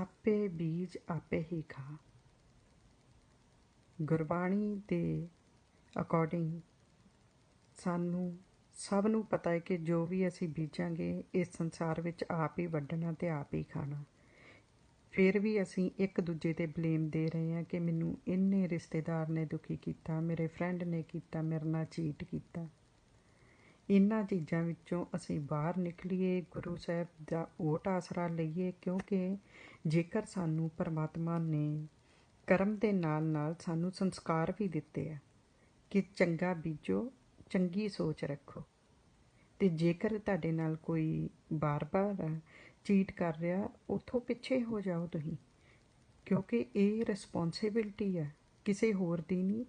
ਆਪੇ ਬੀਜ ਆਪੇ ਹੀ ਖਾ। ਗੁਰਬਾਣੀ ਦੇ ਅਕੋਰਡਿੰਗ ਸਾਨੂੰ ਸਭ ਨੂੰ ਪਤਾ ਹੈ ਕਿ ਜੋ ਵੀ ਅਸੀਂ ਬੀਜਾਂਗੇ, ਇਸ ਸੰਸਾਰ ਵਿੱਚ ਆਪ ਹੀ ਵੱਢਣਾ ਤੇ ਆਪ ਹੀ ਖਾਣਾ। ਫਿਰ ਵੀ ਅਸੀਂ ਇੱਕ ਦੂਜੇ ਤੇ ਬਲੇਮ ਦੇ ਰਹੇ ਹਾਂ ਕਿ ਮੈਨੂੰ ਇੰਨੇ ਰਿਸ਼ਤੇਦਾਰ ਨੇ ਦੁਖੀ ਕੀਤਾ, ਮੇਰੇ ਫਰੈਂਡ ਨੇ ਕੀਤਾ, ਮੇਰੇ ਨਾਲ ਚੀਟ ਕੀਤਾ। ਇਹਨਾਂ ਚੀਜ਼ਾਂ ਵਿੱਚੋਂ ਅਸੀਂ ਬਾਹਰ ਨਿਕਲੀਏ, ਗੁਰੂ ਸਾਹਿਬ ਦਾ ਓਟ ਆਸਰਾ ਲਈਏ, ਕਿਉਂਕਿ ਜੇਕਰ ਸਾਨੂੰ ਪਰਮਾਤਮਾ ਨੇ ਕਰਮ ਦੇ ਨਾਲ ਨਾਲ ਸਾਨੂੰ ਸੰਸਕਾਰ ਵੀ ਦਿੱਤੇ ਆ, ਕਿ ਚੰਗਾ ਬੀਜੋ, ਚੰਗੀ ਸੋਚ ਰੱਖੋ। ਤੇ ਜੇਕਰ ਤੁਹਾਡੇ ਨਾਲ ਕੋਈ ਬਾਰ-ਬਾਰ ਚੀਟ ਕਰ ਰਿਹਾ, ਉਥੋਂ ਪਿੱਛੇ ਹੋ ਜਾਓ ਤੁਸੀਂ, ਕਿਉਂਕਿ ਇਹ ਰਿਸਪੌਂਸਿਬਿਲਟੀ ਹੈ ਕਿਸੇ ਹੋਰ ਦੀ ਨਹੀਂ।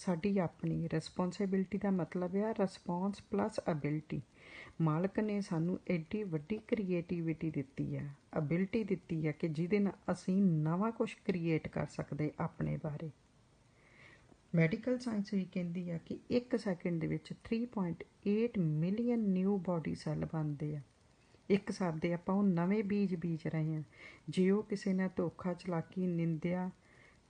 ਸਾਡੀ ਆਪਣੀ ਰਿਸਪੌਂਸਿਬਿਲਟੀ ਦਾ ਮਤਲਬ ਹੈ ਰਿਸਪੌਂਸ ਪਲੱਸ ਅਬਿਲਟੀ ਮਾਲਕ ਨੇ ਸਾਨੂੰ ਐਡੀ ਵੱਡੀ ਕ੍ਰੀਏਟੀਵਿਟੀ ਦਿੱਤੀ ਹੈ ਅਬਿਲਟੀ ਦਿੱਤੀ ਹੈ ਕਿ ਜਿਹਦੇ ਨਾਲ ਅਸੀਂ ਨਵਾਂ ਕੁਝ ਕ੍ਰੀਏਟ ਕਰ ਸਕਦੇ ਆਪਣੇ ਬਾਰੇ। ਮੈਡੀਕਲ ਸਾਇੰਸ ਵੀ ਕਹਿੰਦੀ ਆ ਕਿ 1 ਸੈਕਿੰਡ ਦੇ ਵਿੱਚ 3.8 ਮਿਲੀਅਨ ਨਿਊ ਬਾਡੀ ਸੈੱਲ ਬਣਦੇ ਆ। ਇੱਕ ਹਿਸਾਬ ਦੇ ਆਪਾਂ ਉਹ ਨਵੇਂ ਬੀਜ ਬੀਜ ਰਹੇ ਹਾਂ ਜੇ ਉਹ ਕਿਸੇ ਨਾਲ ਧੋਖਾ ਚਲਾਕੀ ਨਿੰਦਿਆ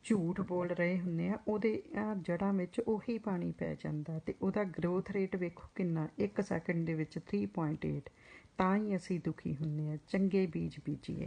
ਝੂਠ ਬੋਲ ਰਹੇ ਹੁੰਨੇ ਆ, ਉਹਦੇ ਜੜਾਂ ਵਿੱਚ ਉਹੀ ਪਾਣੀ ਪੈ ਜਾਂਦਾ ਤੇ ਉਹਦਾ ਗਰੋਥ ਰੇਟ ਵੇਖੋ ਕਿੰਨਾ 1 ਸੈਕਿੰਡ ਦੇ ਵਿੱਚ 3.8 ਤਾਂ ਹੀ ਅਸੀਂ ਦੁਖੀ ਹੁੰਨੇ ਆ, ਚੰਗੇ ਬੀਜ ਬੀਜੀਏ।